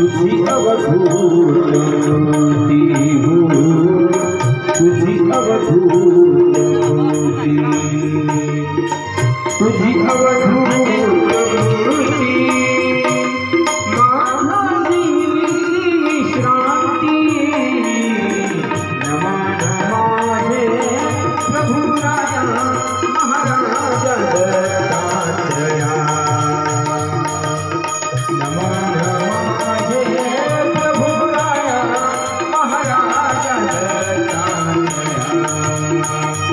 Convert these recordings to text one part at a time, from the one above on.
तुझी अवधूत मूर्ती हो तुझी अवधूत मूर्ती तुझी अवधूत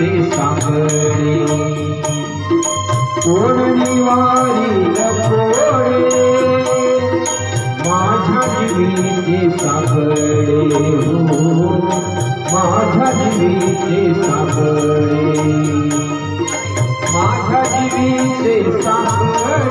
सागरे हो कोणी वारी सागरे कोण माझ्या जीवीचे सागरे माझ्या जीवीचे सागरे माझ्या जीवीचे सागरे